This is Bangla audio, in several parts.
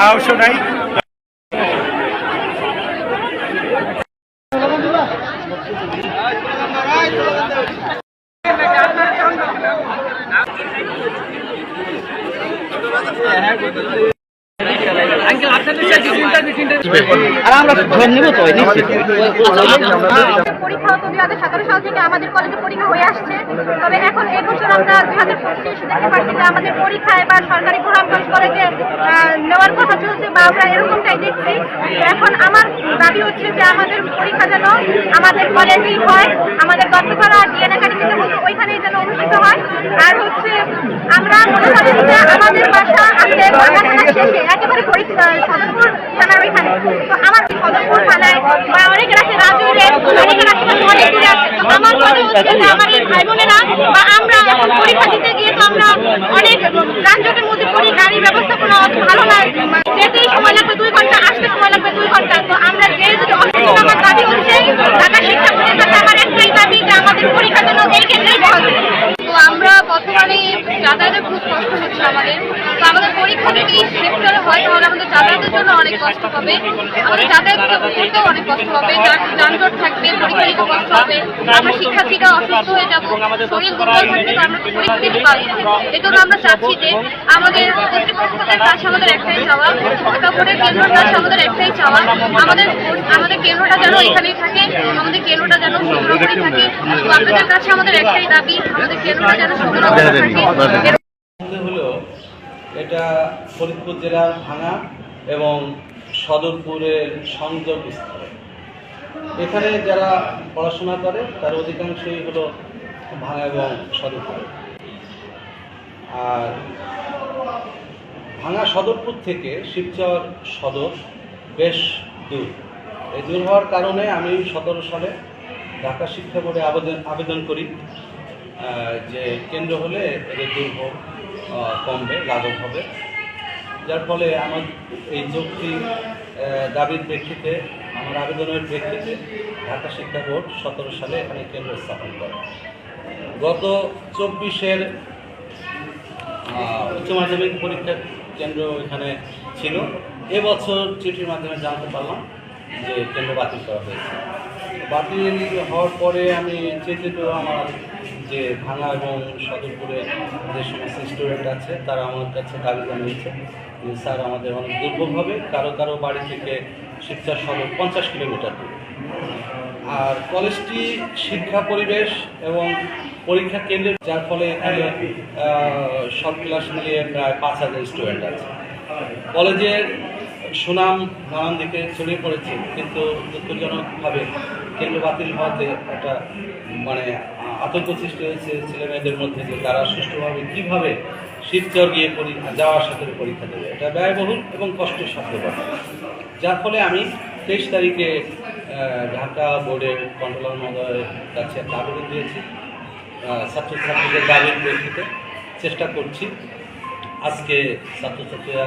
সাহসও নাই পরীক্ষা দুই হাজার সতেরো সাল থেকে আমাদের কলেজে পরীক্ষা হয়ে আসছে। তবে এখন এবছর আমরা দুই হাজার পঁচিশ দেখতে পাচ্ছি যে আমাদের পরীক্ষা এবার সরকারি গোলামগঞ্জ কলেজে আহ, কথা চলছে বা আমরা এরকমটাই দেখছি। এখন আমার দাবি হচ্ছে যে আমাদের পরীক্ষা যেন আমাদের কলেজেই হয় আমাদের গতকাল ডিএন একাডেমিতে হতো ওইখানেই যেন অনুষ্ঠিত হয়। আর হচ্ছে আমরা মনে করি যে আমাদের বাসা আছে শেষে একেবারে পরীক্ষা সদরপুর থানার ওইখানে। তো আমার সদরপুর থানায় বা অনেকের আছে রাজুরে অনেকের আশেপাশে অনেক দূরে আছে আমার মনে হচ্ছে যে আমাদের ভাই বোনেরা বা আমরা এখন পরীক্ষা দিতে গিয়ে তো আমরা অনেক যানজটের মধ্যে পড়ি গাড়ির ব্যবস্থাপনা অত ভালো না যেতেই সময় লাগবে দুই ঘণ্টা আসতে সময় লাগবে দুই ঘণ্টা তো আমরা যে যদি অসুবিধা আমার দাবি হচ্ছে ঢাকা শিক্ষা বোর্ডের কাছে আমার একটাই দাবি যে আমাদের পরীক্ষা যেন এই ক্ষেত্রেই বহাল থাকে। তো আমরা বর্তমানে যাতায়াতের খুব কষ্ট হচ্ছে আমাদের। তো আমাদের পরীক্ষা যদি সেপ্টেম্বরে হয়, তাহলে আমাদের যাতায়াতের জন্য অনেক কষ্ট হবে। আমাদের যাতায়াত করতেও অনেক কষ্ট হবে। যান- যানজট থাকবে পরীক্ষা দিতে কষ্ট হবে। আমরা শিক্ষার্থীরা অসুস্থ হয়ে যাব, শরীর দুর্বল থাকবে, তো আমরা পরীক্ষা দিতে পারব না। এজন্য আমরা চাচ্ছি যে আমাদের কর্তৃপক্ষের কাছে আমাদের একটাই চাওয়া বোর্ডের কেন্দ্রের কাছে আমাদের একটাই চাওয়া, আমাদের আমাদের কেন্দ্রটা যেন এখানেই থাকে, আমাদের কেন্দ্রটা যেন সুন্দরবনে থাকে। আপনাদের কাছে আমাদের একটাই দাবি, আমাদের কেন্দ্রটা যেন সুন্দরবনে থাকে। এটা ফরিদপুর জেলার ভাঙা এবং সদরপুরের সংযোগ স্থলে এখানে যারা পড়াশোনা করে তার অধিকাংশই হলো ভাঙা এবং সদরপুর। আর ভাঙা সদরপুর থেকে শিবচর সদর বেশ দূর। এই দূর হওয়ার কারণে আমি সতেরো সালে ঢাকা শিক্ষা বোর্ডে আবেদন আবেদন করি যে কেন্দ্র হলে এদের দূর আহ, কমবে লাঘব হবে। যার ফলে আমার এই যৌক্তিক আহ, দাবির প্রেক্ষিতে আমার আবেদনের প্রেক্ষিতে ঢাকা শিক্ষা বোর্ড সতেরো সালে এখানে কেন্দ্র স্থাপন করে। গত চব্বিশের উচ্চ মাধ্যমিক পরীক্ষার কেন্দ্র এখানে ছিল। এবছর চিঠির মাধ্যমে জানতে পারলাম যে কেন্দ্র বাতিল করা হয়েছে। বাতিল হওয়ার পরে আমি চিন্তিত আমার যে ভাঙা এবং সদরপুরে যে সমস্ত স্টুডেন্ট আছে, তারা আমার কাছে দাবি জানিয়েছে যে স্যার আমাদের অনেক দুর্ভোগ হবে। কারও কারও বাড়ি থেকে শিবচর সদর পঞ্চাশ কিলোমিটার দূর। আর কলেজটি শিক্ষা পরিবেশ এবং পরীক্ষা কেন্দ্রের, যার ফলে এখানে সব ক্লাস মিলিয়ে প্রায় পাঁচ হাজার স্টুডেন্ট আছে। কলেজের সুনাম নানান দিকে ছড়িয়ে পড়েছে, কিন্তু দুঃখজনকভাবে কেন্দ্র বাতিল হওয়াতে একটা মানে আতঙ্ক সৃষ্টি হয়েছে ছেলে মেয়েদের মধ্যে যে তারা সুষ্ঠুভাবে কীভাবে শিবচর গিয়ে পরী, যাওয়া আসা করে পরীক্ষা দেবে। এটা ব্যয়বহুল এবং কষ্টের সাধ্য কথা যার ফলে আমি তেইশ তারিখে ঢাকা বোর্ডের কন্ট্রোলার মহোদয়ের কাছে একটা আবেদন দিয়েছি। ছাত্রছাত্রীদের দাবির প্রেক্ষিতে চেষ্টা করছি। আজকে ছাত্রছাত্রীরা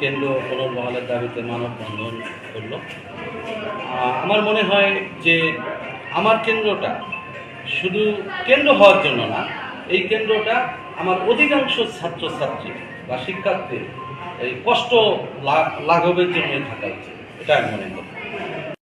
কেন্দ্র পুনর্বহালের দাবিতে মানববন্ধন করল। আমার মনে হয় যে আমার কেন্দ্রটা শুধু কেন্দ্র হওয়ার জন্য না, এই কেন্দ্রটা আমার অধিকাংশ ছাত্রছাত্রী বা শিক্ষার্থীর এই কষ্ট লাঘবের জন্যই থাকা উচিত। এটা আমি মনে করি